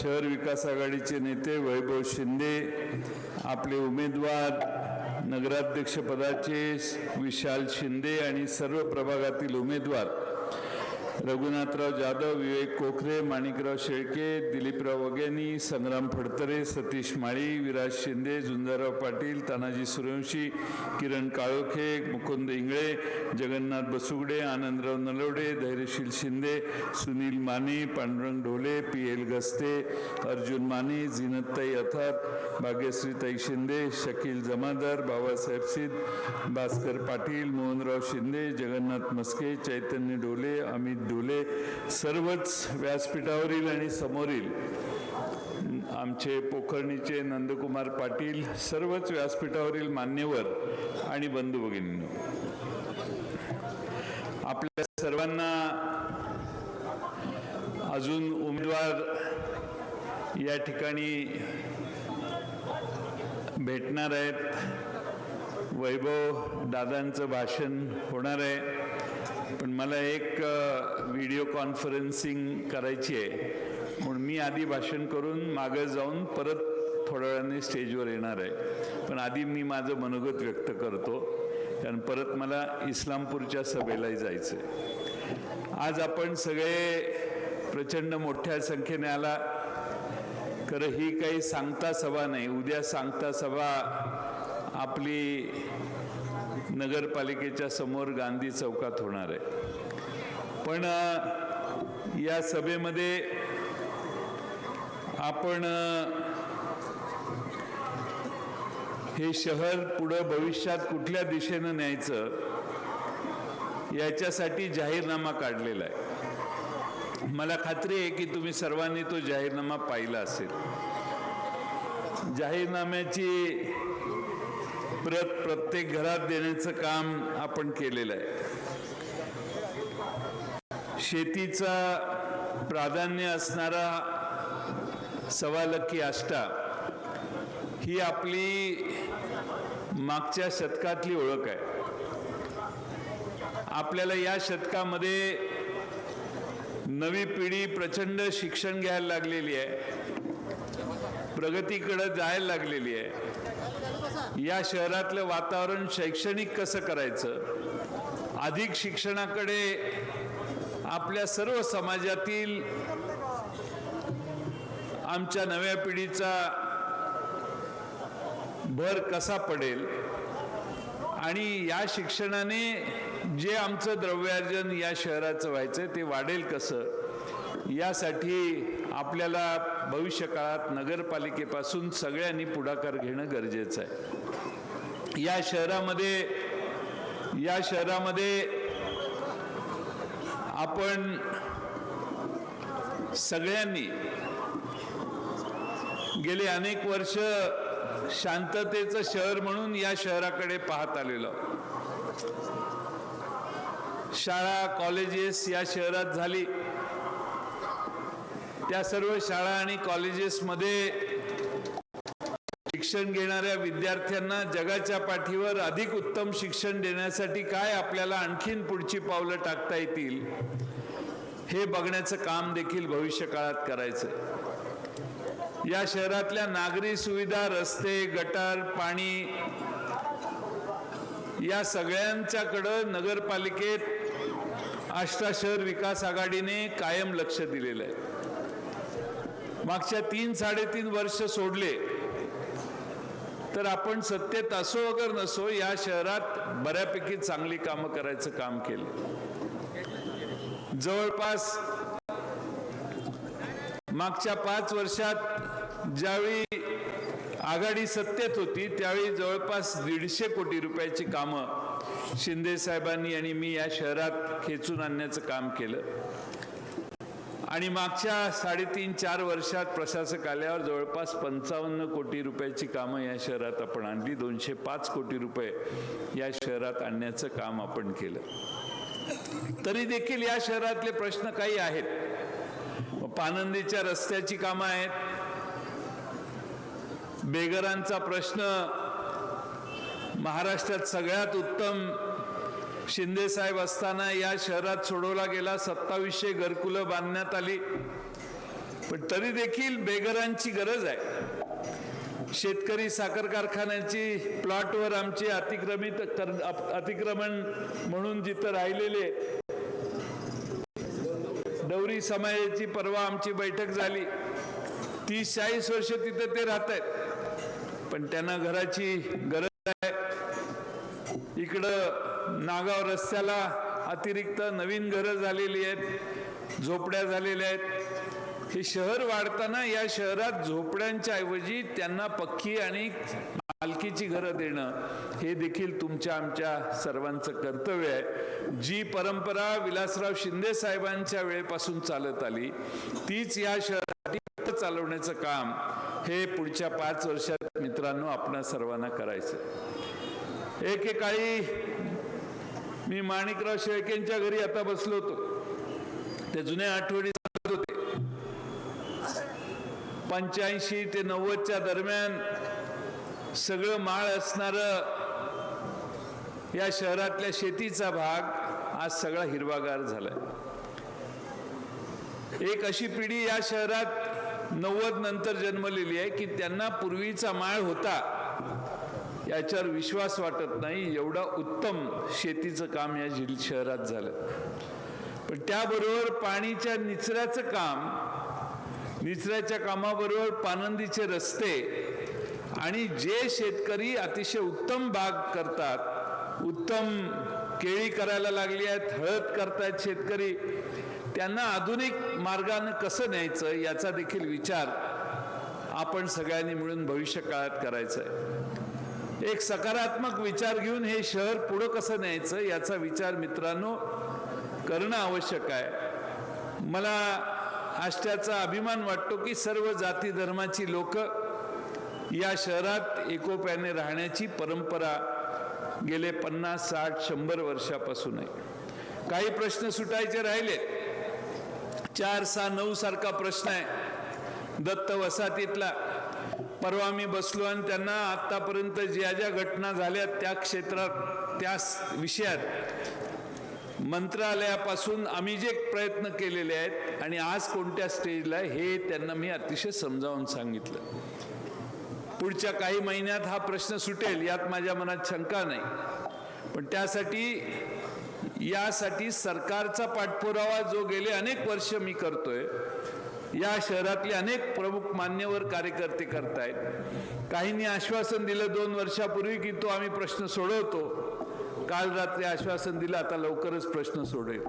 शहर विकास आघाडीचे नेते वैभव शिंदे आपले उमेदवार नगराध्यक्षपदाचे विशाल शिंदे आणि सर्व प्रभागातील उमेदवार रघुनाथराव जाधव विवेक कोखरे माणिकराव शेळके दिलीपराव वगेनी संग्राम फडतरे सतीश माळी विराज शिंदे झुंजाराव पाटील तानाजी सूर्यवंशी किरण काळोखे मुकुंद इंगळे जगन्नाथ बसुगडे आनंदराव नलवडे धैर्यशील शिंदे सुनील माने पांडुरंग ढोले पी एल गस्ते अर्जुन माने झिनतताई अथार भाग्यश्रीताई शिंदे शकील जमादार बाबासाहेब सिद्ध भास्कर पाटील मोहनराव शिंदे जगन्नाथ मस्के चैतन्य डोले अमित डोले सर्वच व्यासपीठावरील आणि समोरील आमचे पोखरणीचे नंदकुमार पाटील सर्वच व्यासपीठावरील मान्यवर आणि बंधू भगिनी आपल्या सर्वांना अजून उमेदवार या ठिकाणी भेटणार आहेत. वैभव दादांचं भाषण होणार आहे. पण मला एक व्हिडिओ कॉन्फरन्सिंग करायची आहे. म्हणून मी आधी भाषण करून मागं जाऊन परत थोड्या वेळाने स्टेजवर येणार आहे. पण आधी मी माझं मनोगत व्यक्त करतो. कारण परत मला इस्लामपूरच्या सभेलाही जायचं आहे आज आपण सगळे प्रचंड मोठ्या संख्येने आला. खरं ही काही सांगता सभा नाही. उद्या सांगता सभा आपली नगरपालिकेच्या समोर गांधी चौकात होणार आहे. पण या सभेमध्ये आपण हे शहर पुढं भविष्यात कुठल्या दिशेनं न्यायचं याच्यासाठी जाहीरनामा काढलेला आहे. मला खात्री आहे की तुम्ही सर्वांनी तो जाहीरनामा पाहिला असेल. जाहीरनाम्याची प्रत प्रत्येक घरात देण्याचं काम आपण केलेलं आहे. शेतीचा प्राधान्य असणारा सवालक्की आष्टा ही आपली मागच्या शतकातली ओळख आहे. आपल्याला या शतकामध्ये नवी पिढी प्रचंड शिक्षण घ्यायला लागलेली आहे. प्रगतीकडे जायला लागलेली आहे. या शहरातलं वातावरण शैक्षणिक कसं करायचं? अधिक शिक्षणाकडे आपल्या सर्व समाजातील आमच्या नव्या पिढीचा भर कसा पडेल? आणि या शिक्षणाने जे आमचं द्रव्यार्जन या शहराचं व्हायचं ते वाढेल कसं? यासाठी आपल्याला भविष्यकाळात नगरपालिकेपासून सगळ्यांनी पुढाकार घेणं गरजेचं आहे. या शहरामध्ये या शहरामध्ये आपण सगळ्यांनी गेले अनेक वर्ष शांततेचं शहर म्हणून या शहराकडे पाहत आलेलो. शाळा कॉलेजेस या शहरात झाली. त्या सर्व शाळा आणि कॉलेजेसमध्ये शिक्षण घेणाऱ्या विद्यार्थ्यांना जगाच्या पाठीवर अधिक उत्तम शिक्षण देण्यासाठी काय आपल्याला आणखीन पुढची पावलं टाकता येतील हे बघण्याचं काम देखील भविष्य काळात करायचं या शहरातल्या नागरी सुविधा रस्ते गटार पाणी या सगळ्यांच्याकडं नगरपालिकेत आष्टा शहर विकास आघाडीने कायम लक्ष दिलेलं आहे. मागच्या तीन साडेतीन वर्ष सोडले तर आपण सत्तेत असो अगर नसो या शहरात बऱ्यापैकी चांगली कामं करायचं काम केलं. जवळपास मागच्या पाच वर्षात ज्यावेळी आघाडी सत्तेत होती त्यावेळी जवळपास दीडशे कोटी रुपयाची कामं शिंदे साहेबांनी आणि मी या शहरात खेचून आणण्याचं काम केलं. आणि मागच्या साडेतीन चार वर्षात प्रशासक आल्यावर जवळपास पंचावन्न कोटी रुपयाची कामं या शहरात आपण आणली. दोनशे पाच कोटी रुपये या शहरात आणण्याचं काम आपण केलं. तरी देखील या शहरातले प्रश्न काही आहेत. पानंदीच्या रस्त्याची कामं आहेत. बेघरांचा प्रश्न महाराष्ट्रात सगळ्यात उत्तम शिंदे साहेब असताना या शहरात सोडवला गेला सत्तावीसशे घरकुलं बांधण्यात आली. पण तरी देखील बेघरांची गरज आहे. शेतकरी साखर कारखान्याची प्लॉटवर आमचे अतिक्रमित कर अतिक्रमण म्हणून जिथं राहिलेले. डवरी समाजाची परवा आमची बैठक झाली. तीस चाळीस वर्ष तिथे ते राहत आहेत. पण त्यांना घराची गरज आहे. इकडं नागाव रस्त्याला अतिरिक्त नवीन घरं झालेली आहेत झोपड्या झालेल्या आहेत. हे शहर वाढताना या शहरात झोपड्यांच्या ऐवजी त्यांना पक्की आणि मालकीची घरं देणं हे देखील तुमच्या आमच्या सर्वांचं कर्तव्य आहे. जी परंपरा विलासराव शिंदे साहेबांच्या वेळेपासून चालत आली तीच या शहरासाठी चालवण्याचं काम हे पुढच्या पाच वर्षात मित्रांनो आपणा सर्वांना करायचं. एकेकाळी मी माणिकराव शेळकेंच्या घरी आता बसलो होतो. ते जुन्या आठवणी सांगत होते. पंच्याऐंशी ते नव्वदच्या दरम्यान सगळं माळ असणारं या शहरातल्या शेतीचा भाग आज सगळा हिरवागार झालाय. एक अशी पिढी या शहरात नव्वद नंतर जन्मलेली आहे की त्यांना पूर्वीचा माळ होता. याच्यावर विश्वास वाटत नाही. एवढा उत्तम शेतीचं काम या जिल शहरात झालं. पण त्याबरोबर पाणीच्या निचऱ्याचं काम निचऱ्याच्या कामाबरोबर पानंदीचे रस्ते आणि जे शेतकरी अतिशय उत्तम बाग करतात उत्तम केळी करायला लागली आहेत हळद करतायत शेतकरी त्यांना आधुनिक मार्गानं कसं न्यायचं याचा देखील विचार आपण सगळ्यांनी मिळून भविष्य काळात करायचा आहे एक सकारात्मक विचार घेऊन हे शहर पुढं कसं न्यायचं याचा विचार मित्रांनो करणं आवश्यक आहे. मला आष्ट्याचा अभिमान वाटतो की सर्व जाती धर्माची लोक या शहरात एकोप्याने राहण्याची परंपरा गेले पन्नास साठ शंभर वर्षापासून आहे काही प्रश्न सुटायचे राहिले. चार सहा नऊ सारखा प्रश्न आहे. दत्त वसाहतीतला. परवा मी बसलो आणि त्यांना आतापर्यंत ज्या ज्या घटना झाल्या त्या क्षेत्रात त्या विषयात मंत्रालयापासून आम्ही जे प्रयत्न केलेले आहेत आणि आज कोणत्या स्टेजला हे त्यांना मी अतिशय समजावून सांगितलं. पुढच्या काही महिन्यात हा प्रश्न सुटेल यात माझ्या मनात शंका नाही. पण त्यासाठी यासाठी सरकारचा पाठपुरावा जो गेले अनेक वर्ष मी करतोय या शहरातले अनेक प्रमुख मान्यवर कार्यकर्ते करतायत. काहींनी आश्वासन दिलं दोन वर्षापूर्वी की तो आम्ही प्रश्न सोडवतो. काल रात्री आश्वासन दिलं आता लवकरच प्रश्न सोडेल.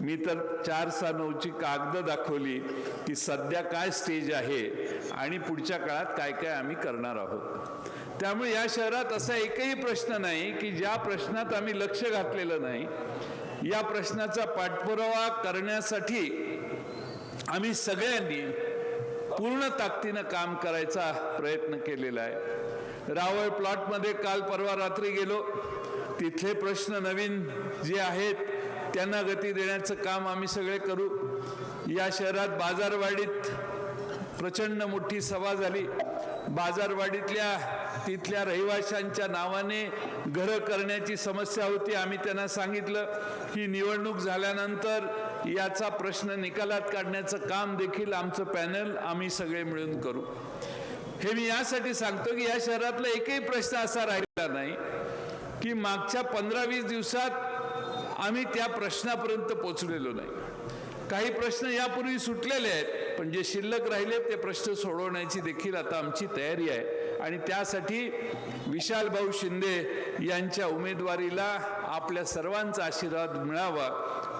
मी तर चार सहा नऊची कागद दाखवली की सध्या काय स्टेज आहे आणि पुढच्या काळात काय काय आम्ही करणार आहोत. त्यामुळे या शहरात असा एकही प्रश्न नाही की ज्या प्रश्नात आम्ही लक्ष घातलेलं नाही या प्रश्नाचा पाठपुरावा करण्यासाठी आम्ही सगळ्यांनी पूर्ण ताकदीनं काम करायचा प्रयत्न केलेला आहे. रावळ प्लॉटमध्ये काल परवा रात्री गेलो. तिथले प्रश्न नवीन जे आहेत त्यांना गती देण्याचं काम आम्ही सगळे करू. या शहरात बाजारवाडीत प्रचंड मोठी सभा झाली. बाजारवाडीतल्या तिथल्या रहिवाशांच्या नावाने घरं करण्याची समस्या होती. आम्ही त्यांना सांगितलं की निवडणूक झाल्यानंतर याचा प्रश्न निकालात काढण्याचं काम देखील आमचं पॅनल आम्ही सगळे मिळून करू. हे मी यासाठी सांगतो की या शहरातला एकही प्रश्न असा राहिला नाही की मागच्या पंधरा वीस दिवसात आम्ही त्या प्रश्नापर्यंत पोचलेलो नाही. काही प्रश्न यापूर्वी सुटलेले आहेत. पण जे शिल्लक राहिले ते प्रश्न सोडवण्याची देखील आता आमची तयारी आहे. आणि त्यासाठी विशाल भाऊ शिंदे यांच्या उमेदवारीला आपल्या सर्वांचा आशीर्वाद मिळावा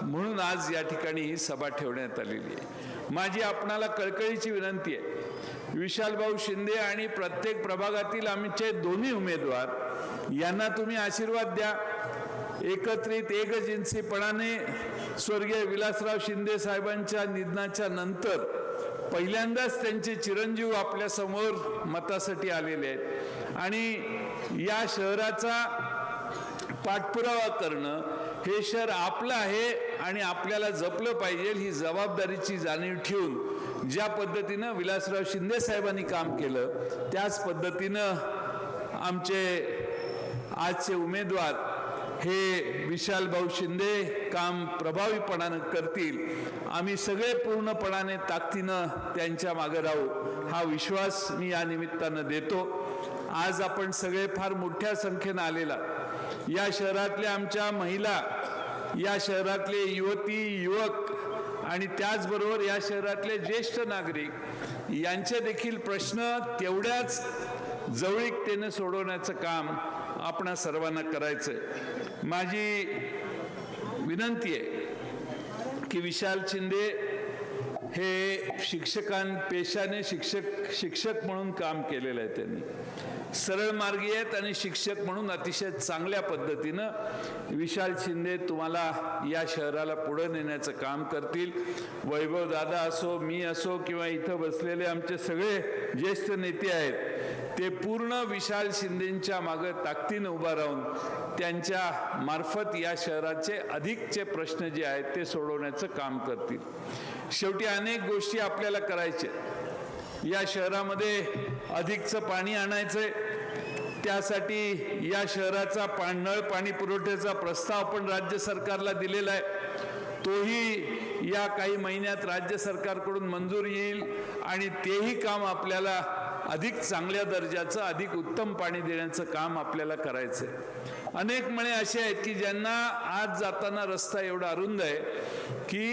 म्हणून आज या ठिकाणी ही सभा ठेवण्यात आलेली आहे. माझी आपणाला कळकळीची विनंती आहे. विशालभाऊ शिंदे आणि प्रत्येक प्रभागातील आमचे दोन्ही उमेदवार यांना तुम्ही आशीर्वाद द्या. एकत्रित एकजिन्सीपणाने स्वर्गीय विलासराव शिंदे साहेबांच्या निधनाच्या नंतर पहिल्यांदाच त्यांचे चिरंजीव आपल्यासमोर मतासाठी आलेले आहेत. आणि या शहराचा पाठपुरावा करणं हे शहर आपलं आहे आणि आपल्याला जपलं पाहिजे ही जबाबदारीची जाणीव ठेवून ज्या पद्धतीनं विलासराव शिंदे साहेबांनी काम केलं त्याच पद्धतीनं आमचे आजचे उमेदवार हे विशाल भाऊ शिंदे काम प्रभावीपणानं करतील. आम्ही सगळे पूर्णपणाने ताकदीनं त्यांच्या मागे राहू. हा विश्वास मी या निमित्तानं देतो. आज आपण सगळे फार मोठ्या संख्येनं आलेला. या शहरातल्या आमच्या महिला या शहरातले युवती युवक आणि त्याचबरोबर या शहरातले ज्येष्ठ नागरिक यांचे देखील प्रश्न तेवढ्याच जवळीकतेने सोडवण्याचं काम आपणा सर्वांना करायचं आहे माझी विनंती आहे की विशाल शिंदे हे शिक्षकां पेशाने शिक्षक शिक्षक म्हणून काम केलेलं आहे त्यांनी. सरळ मार्गी आहेत आणि शिक्षक म्हणून अतिशय चांगल्या पद्धतीनं विशाल शिंदे तुम्हाला या शहराला पुढे नेण्याचं काम करतील. वैभव दादा असो मी असो किंवा इथं बसलेले आमचे सगळे ज्येष्ठ नेते आहेत ते पूर्ण विशाल शिंदेच्या मागं ताकदीनं उभा राहून त्यांच्या मार्फत या शहराचे अधिकचे प्रश्न जे आहेत ते सोडवण्याचं काम करतील. शेवटी अनेक गोष्टी आपल्याला करायच्या या शहरामध्ये अधिकचं पाणी आणायचंय. त्यासाठी या शहराचा पा नळ पाणी पुरवठ्याचा प्रस्ताव आपण राज्य सरकारला दिलेला आहे. तोही या काही महिन्यात राज्य सरकारकडून मंजूर येईल आणि तेही काम आपल्याला अधिक चांगल्या दर्जाचं अधिक उत्तम पाणी देण्याचं काम आपल्याला करायचं आहे अनेक मळे असे आहेत की ज्यांना आज जाताना रस्ता एवढा अरुंद आहे की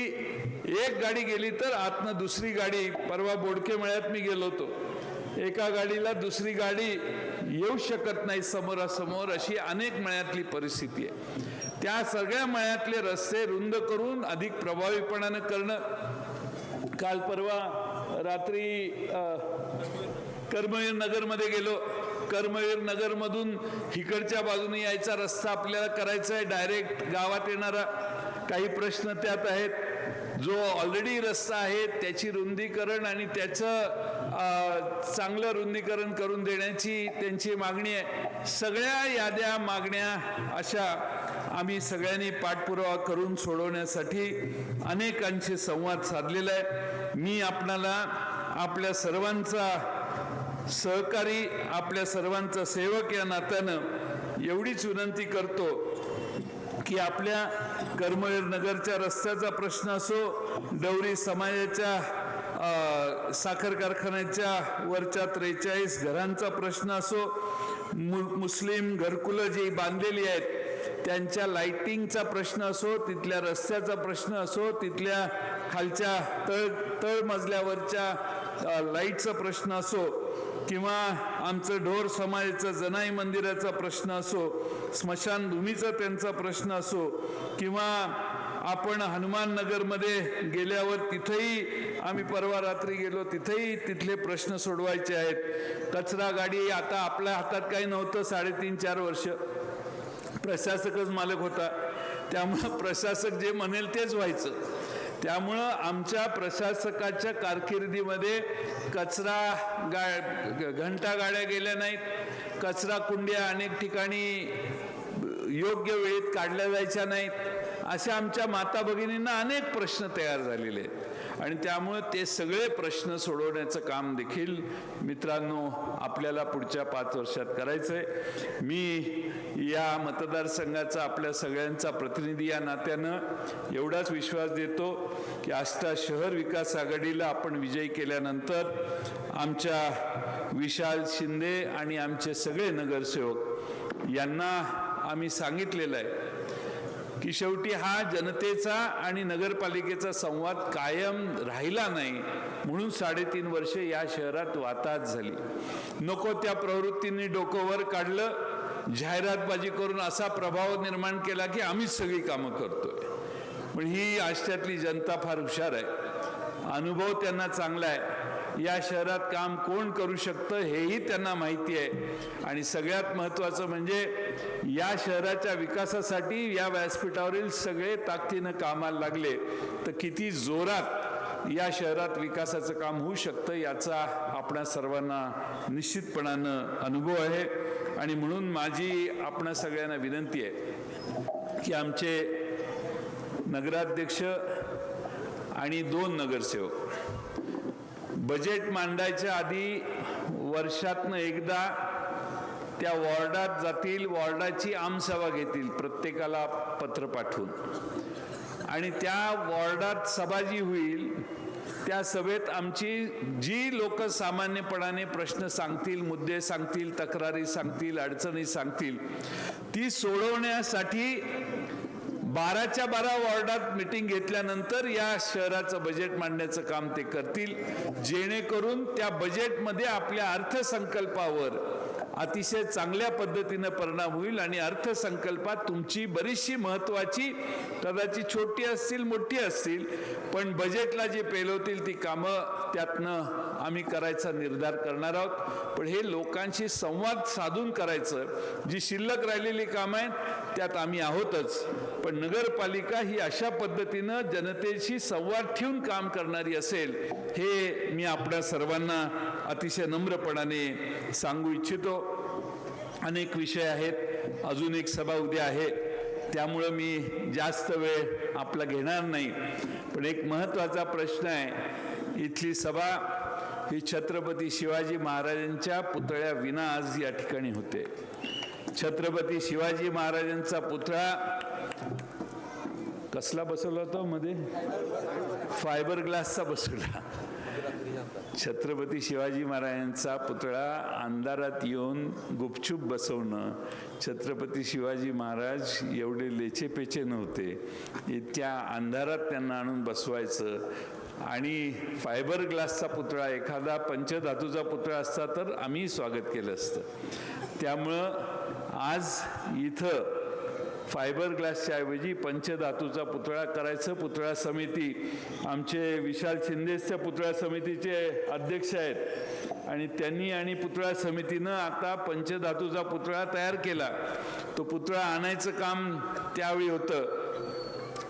एक गाडी गेली तर आतनं दुसरी गाडी परवा बोडके मळ्यात मी गेलो होतो. एका गाडीला दुसरी गाडी येऊ शकत नाही समोरासमोर अशी अनेक मळ्यातली परिस्थिती आहे. त्या सगळ्या मळ्यातले रस्ते रुंद करून अधिक प्रभावीपणानं करणं. काल परवा रात्री कर्मवीर नगरमध्ये गेलो. कर्मवीर नगरमधून इकडच्या बाजूने यायचा रस्ता आपल्याला करायचा आहे. डायरेक्ट गावात येणारा काही प्रश्न त्यात आहेत. जो ऑलरेडी रस्ता आहे त्याची रुंदीकरण आणि त्याचं चांगलं रुंदीकरण करून देण्याची त्यांची मागणी आहे. सगळ्या याद्या मागण्या अशा आम्ही सगळ्यांनी पाठपुरावा करून सोडवण्यासाठी अनेकांशी संवाद साधलेला आहे. मी आपणाला आपल्या सर्वांचा सहकारी आपल्या सर्वांचा सेवक या नात्यानं एवढीच विनंती करतो की आपल्या कर्मवीर नगरच्या रस्त्याचा प्रश्न असो डवरी समाजाच्या साखर कारखान्याच्या वरच्या त्रेचाळीस घरांचा प्रश्न असो मु मुस्लिम घरकुलं जी बांधलेली आहेत त्यांच्या लाईटिंगचा प्रश्न असो तिथल्या रस्त्याचा प्रश्न असो तिथल्या खालच्या तळ तळमजल्यावरच्या लाईटचा प्रश्न असो किंवा आमचं ढोर समाजाचं जनाई मंदिराचा प्रश्न असो स्मशानभूमीचा त्यांचा प्रश्न असो किंवा आपण हनुमान नगरमध्ये गेल्यावर तिथेही आम्ही परवा रात्री गेलो तिथेही तिथले प्रश्न सोडवायचे आहेत. कचरा गाडी आता आपल्या हातात काही नव्हतं साडेतीन चार वर्ष. प्रशासकच मालक होता. त्यामुळं प्रशासक जे म्हणेल तेच व्हायचं. त्यामुळं आमच्या प्रशासकाच्या कारकिर्दीमध्ये कचरा गा घंटा गाड्या गेल्या नाहीत. कचरा कुंड्या अनेक ठिकाणी योग्य वेळेत काढल्या जायच्या नाहीत. अशा आमच्या माता भगिनींना अनेक प्रश्न तयार झालेले आहेत. आणि त्यामुळे ते सगळे प्रश्न सोडवण्याचं काम देखील मित्रांनो आपल्याला पुढच्या पाच वर्षात करायचं आहे मी या मतदारसंघाचा आपल्या सगळ्यांचा प्रतिनिधी या नात्यानं एवढाच विश्वास देतो की आष्टा शहर विकास आघाडीला आपण विजयी केल्यानंतर आमच्या विशाल शिंदे आणि आमचे सगळे नगरसेवक यांना आम्ही सांगितलेलं आहे की शेवटी हा जनतेचा आणि नगरपालिकेचा संवाद कायम राहिला नाही म्हणून साडेतीन वर्ष या शहरात वाताहत झाली. नको त्या प्रवृत्तींनी डोकं वर काढलं जाहिरातबाजी करून असा प्रभाव निर्माण केला की आम्हीच सगळी कामं करतोय. पण ही आष्ट्यातली जनता फार हुशार आहे. अनुभव त्यांना चांगला आहे. या शहरात काम कोण करू शकतं हेही त्यांना माहिती आहे. आणि सगळ्यात महत्त्वाचं म्हणजे या शहराच्या विकासासाठी या व्यासपीठावरील सगळे ताकदीनं कामाला लागले. तर किती जोरात या शहरात विकासाचं काम होऊ शकतं याचा आपणा सर्वांना निश्चितपणानं अनुभव आहे. आणि म्हणून माझी आपणा सगळ्यांना विनंती आहे की आमचे नगराध्यक्ष आणि दोन नगरसेवक बजेट मांडायच्या आधी वर्षातनं एकदा त्या वॉर्डात जातील वॉर्डाची आमसभा घेतील प्रत्येकाला पत्र पाठवून. आणि त्या वॉर्डात सभा जी होईल त्या सभेत आमची जी लोक सामान्यपणाने प्रश्न सांगतील मुद्दे सांगतील तक्रारी सांगतील अडचणी सांगतील ती सोडवण्यासाठी बाराच्या बारा वॉर्डात मिटिंग घेतल्यानंतर या शहराचं बजेट मांडण्याचं काम ते करतील. जेणेकरून त्या बजेटमध्ये आपल्या अर्थसंकल्पावर अतिशय चांगल्या पद्धतीनं परिणाम होईल आणि अर्थसंकल्पात तुमची बरीचशी महत्वाची कदाचित छोटी असतील मोठी असतील पण बजेटला जे पेलवतील ती कामं त्यातनं आम्ही करायचा निर्धार करणार आहोत. पण हे लोकांशी संवाद साधून करायचं जी शिल्लक राहिलेली कामं आहेत त्यात आम्ही आहोतच. पण नगरपालिका ही अशा पद्धतीनं जनतेशी संवाद ठेवून काम करणारी असेल हे मी आपल्या सर्वांना अतिशय नम्रपणाने सांगू इच्छितो. अनेक विषय आहेत. अजून एक सभा उद्या आहे. त्यामुळं मी जास्त वेळ आपला घेणार नाही. पण एक महत्त्वाचा प्रश्न आहे. इथली सभा ही छत्रपती शिवाजी महाराजांच्या पुतळ्या विना आज या ठिकाणी होते. छत्रपती शिवाजी महाराजांचा पुतळा कसला बसवला होता मध्ये? फायबर ग्लासचा बसवला. छत्रपती शिवाजी महाराजांचा पुतळा अंधारात येऊन गुपचूप बसवणं. छत्रपती शिवाजी महाराज एवढे लेचेपेचे नव्हते. इतक्या अंधारात त्यांना आणून बसवायचं. आणि फायबर ग्लासचा पुतळा एखादा पंचधातूचा पुतळा असता तर आम्ही स्वागत केलं असतं. त्यामुळं आज इथं फायबर ग्लासच्या ऐवजी पंचधातूचा पुतळा करायचं. पुतळा समिती आमचे विशाल शिंदेच्या पुतळा समितीचे अध्यक्ष आहेत. आणि त्यांनी आणि पुतळा समितीनं आता पंचधातूचा पुतळा तयार केला. तो पुतळा आणायचं काम त्यावेळी होतं.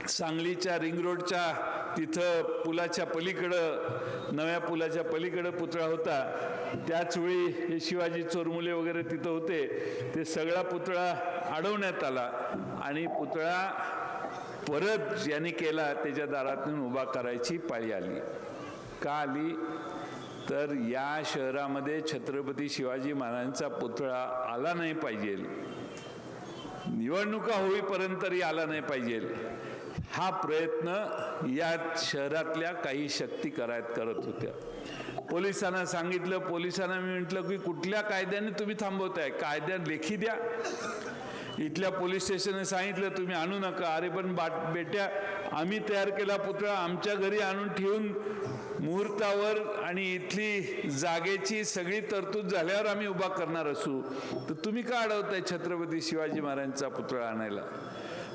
सांगलीच्या रिंग रोडच्या तिथं पुलाच्या पलीकडं नव्या पुलाच्या पलीकडं पुतळा होता. त्याचवेळी हे शिवाजी चोरमुले वगैरे तिथं होते. ते सगळा पुतळा अडवण्यात आला. आणि पुतळा परत ज्याने केला त्याच्या दारातून उभा करायची पाळी आली. का आली? तर या शहरामध्ये छत्रपती शिवाजी महाराजांचा पुतळा आला नाही पाहिजे. निवडणुका होईपर्यंत तरी आला नाही पाहिजे. हा प्रयत्न या शहरातल्या काही शक्ती करायत करत होत्या. पोलिसांना सांगितलं पोलिसांना मी म्हटलं की कुठल्या कायद्याने तुम्ही थांबवताय? कायद्या लेखी द्या. इथल्या पोलीस स्टेशनने सांगितलं तुम्ही आणू नका. अरे पण बाट बेट्या आम्ही तयार केला पुतळा आमच्या घरी आणून ठेवून मुहूर्तावर आणि इथली जागेची सगळी तरतूद झाल्यावर आम्ही उभा करणार असू. तर तुम्ही का अडवताय छत्रपती शिवाजी महाराजांचा पुतळा आणायला?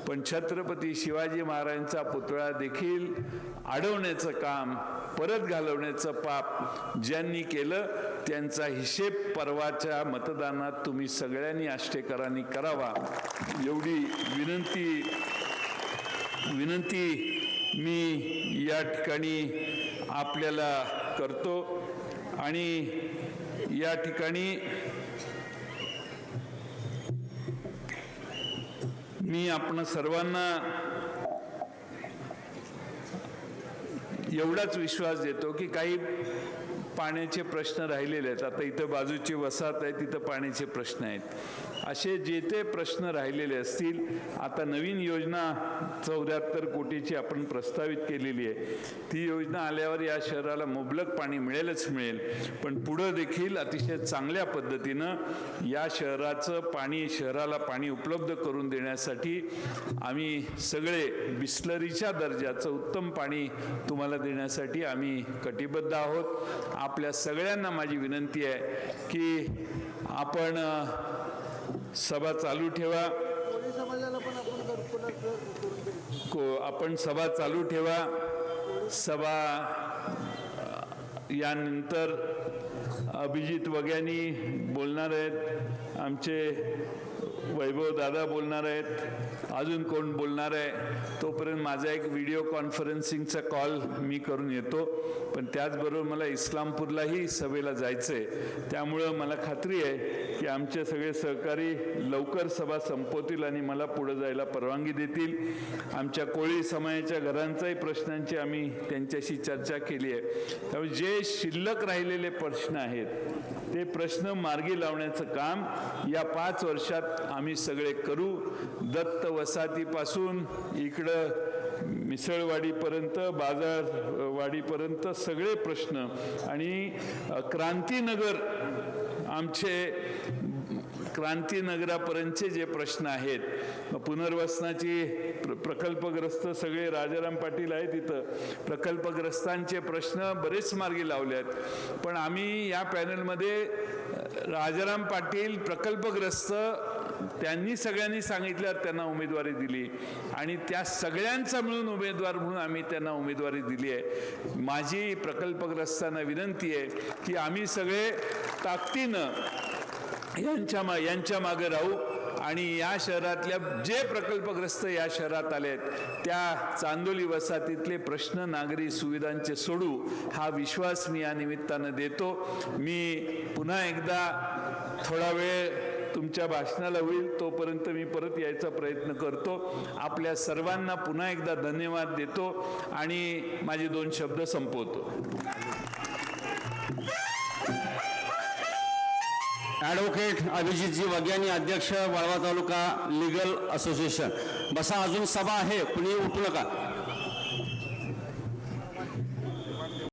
पण छत्रपती शिवाजी महाराजांचा पुतळा देखील अडवण्याचं काम परत घालवण्याचं पाप ज्यांनी केलं त्यांचा हिशेब परवाच्या मतदानात तुम्ही सगळ्यांनी आष्टेकरांनी करावा. एवढी विनंती विनंती मी या ठिकाणी आपल्याला करतो आणि या ठिकाणी मी आपण सर्वांना एवढाच विश्वास देतो की काही पाण्याचे प्रश्न राहिलेले आहेत. आता इथं बाजूची वसाहत आहे तिथं पाण्याचे प्रश्न आहेत. असे जे ते प्रश्न राहिलेले असतील आता नवीन योजना चौऱ्याहत्तर कोटीची आपण प्रस्तावित केलेली आहे. ती योजना आल्यावर या शहराला मुबलक पाणी मिळेलच मिळेल. पण पुढं देखील अतिशय चांगल्या पद्धतीनं या शहराचं पाणी शहराला पाणी उपलब्ध करून देण्यासाठी आम्ही सगळे बिस्लरीच्या दर्जाचं उत्तम पाणी तुम्हाला देण्यासाठी आम्ही कटिबद्ध आहोत. आपल्या सगळ्यांना माझी विनंती आहे की आपण सभा चालू ठेवा. को आपण सभा चालू ठेवा. सभा यानंतर अभिजित वग्यानी बोलणार आहेत. आमचे वैभव दादा बोलणार आहेत. अजून कोण बोलणार आहे? तोपर्यंत माझा एक व्हिडिओ कॉन्फरन्सिंगचा कॉल मी करून येतो. पण त्याचबरोबर मला इस्लामपूरलाही सभेला जायचं आहे त्यामुळं मला खात्री आहे की आमचे सगळे सहकारी लवकर सभा संपवतील आणि मला पुढं जायला परवानगी देतील. आमच्या कोळी समाजाच्या घरांचाही प्रश्नांची आम्ही त्यांच्याशी चर्चा केली आहे. त्यामुळे जे शिल्लक राहिलेले प्रश्न आहेत ते प्रश्न मार्गी लावण्याचं काम या पाच वर्षात आम्ही सगळे करू. दत्त वसाहतीपासून इकडं मिसळवाडीपर्यंत बाजारवाडीपर्यंत सगळे प्रश्न आणि क्रांतीनगर आमचे क्रांतीनगरापर्यंतचे जे प्रश्न आहेत मग पुनर्वसनाची प्र प्रकल्पग्रस्त सगळे राजाराम पाटील आहेत तिथं प्रकल्पग्रस्तांचे प्रश्न बरेच मार्गी लावले आहेत. पण आम्ही या पॅनलमध्ये राजाराम पाटील प्रकल्पग्रस्त त्यांनी सगळ्यांनी सांगितल्यावर त्यांना उमेदवारी दिली. आणि त्या सगळ्यांचा मिळून उमेदवार म्हणून आम्ही त्यांना उमेदवारी दिली आहे. माझी प्रकल्पग्रस्तांना विनंती आहे की आम्ही सगळे ताकदीनं यांच्या मा यांच्या मागे राहू. आणि या शहरातल्या जे प्रकल्पग्रस्त या शहरात आलेत त्या चांदोली वसाहतीतले प्रश्न नागरी सुविधांचे सोडू हा विश्वास मी या निमित्तानं देतो. मी पुन्हा एकदा थोडा वेळ तुमच्या भाषणाला होईल तोपर्यंत मी परत यायचा प्रयत्न करतो. आपल्या सर्वांना पुन्हा एकदा धन्यवाद देतो. आणि माझे दोन शब्द संपवतो. ॲडव्होकेट अभिजितजी वग्यानी अध्यक्ष वाळवा तालुका लिगल असोसिएशन बसा अजून सभा आहे. कुणी उठू नका.